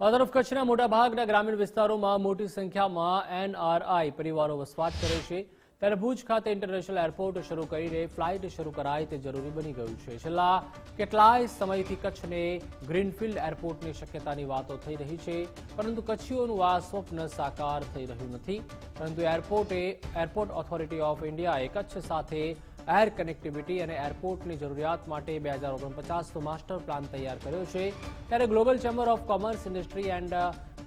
તો આ તરફ કચ્છના મોટાભાગના ગ્રામીણ વિસ્તારોમાં મોટી સંખ્યામાં એનઆરઆઈ પરિવારો વસવાટ કરે છે. ત્યારે ભુજ ખાતે ઇન્ટરનેશનલ એરપોર્ટ શરૂ કરીને ફ્લાઇટ શરૂ કરાય તે જરૂરી બની ગયું છે. છેલ્લા કેટલાય સમયથી કચ્છને ગ્રીનફિલ્ડ એરપોર્ટની શક્યતાની વાતો થઈ રહી છે. પરંતુ કચ્છીઓનું આ સ્વપ્ન સાકાર થઈ રહ્યું નથી. પરંતુ એરપોર્ટે એરપોર્ટ ઓથોરિટી ઓફ ઇન્ડિયાએ કચ્છ સાથે એર કનેક્ટિવિટી અને એરપોર્ટની જરૂરિયાત માટે બે હજાર ઓગણપચાસનો માસ્ટર પ્લાન તૈયાર કર્યો છે. ત્યારે global chamber of commerce industry and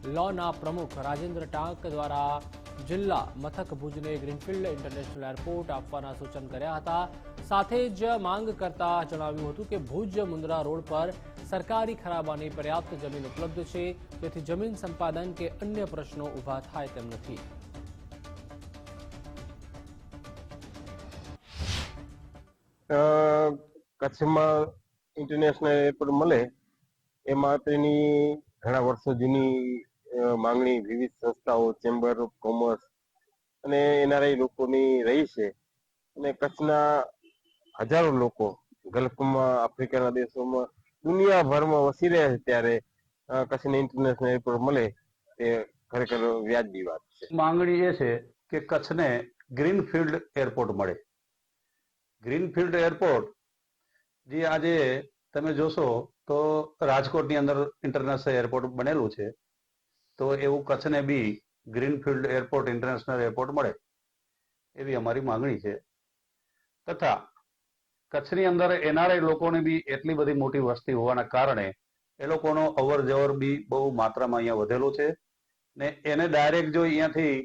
લોના પ્રમુખ રાજેન્દ્ર ટાંક દ્વારા જિલ્લા મથક ભુજને ગ્રીનફિલ્ડ ઇન્ટરનેશનલ એરપોર્ટ આપવાના સૂચન કર્યા હતા. સાથે જ માંગ કરતા જણાવ્યું હતું કે ભુજ મુન્દ્રા રોડ પર સરકારી ખરાબાની પર્યાપ્ત જમીન ઉપલબ્ધ છે. તેથી જમીન સંપાદન કે અન્ય પ્રશ્નો ઊભા થાય તેમ નથી. કચ્છમાં ઇન્ટરનેશનલ એરપોર્ટ મળે એ માટેની ઘણા વર્ષો જૂની માંગણી વિવિધ સંસ્થાઓ ચેમ્બર ઓફ કોમર્સ અને એનઆરઆઈ લોકોની રહી છે. અને કચ્છના હજારો લોકો ગલ્ફમાં, આફ્રિકાના દેશોમાં દુનિયાભરમાં વસી રહ્યા છે ત્યારે કચ્છને ઇન્ટરનેશનલ એરપોર્ટ મળે, તે ખરેખર વ્યાજબી વાત છે. માંગણી એ છે કે કચ્છને ગ્રીનફિલ્ડ એરપોર્ટ મળે. ગ્રીનફિલ્ડ એરપોર્ટ જે, આજે તમે જોશો તો રાજકોટની અંદર ઇન્ટરનેશનલ એરપોર્ટ બનેલું છે. તો એવું કચ્છને બી ગ્રીનફિલ્ડ એરપોર્ટ ઇન્ટરનેશનલ એરપોર્ટ મળે. એવી અમારી માંગણી છે. તથા કચ્છની અંદર એનઆરઆઈ લોકોની બી એટલી બધી મોટી વસ્તી હોવાના કારણે એ લોકોનો અવર જવર બી બહુ માત્રામાં અહીંયા વધેલો છે. ને એને ડાયરેક્ટ જો અહીંયાથી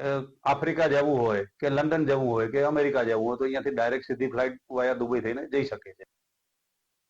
આફ્રિકા જવું હોય કે લંડન જવું હોય કે અમેરિકા જવું હોય તો અહીંયાથી ડાયરેક્ટ સીધી ફ્લાઇટ વાયા દુબઈ થઈને જઈ શકે છે.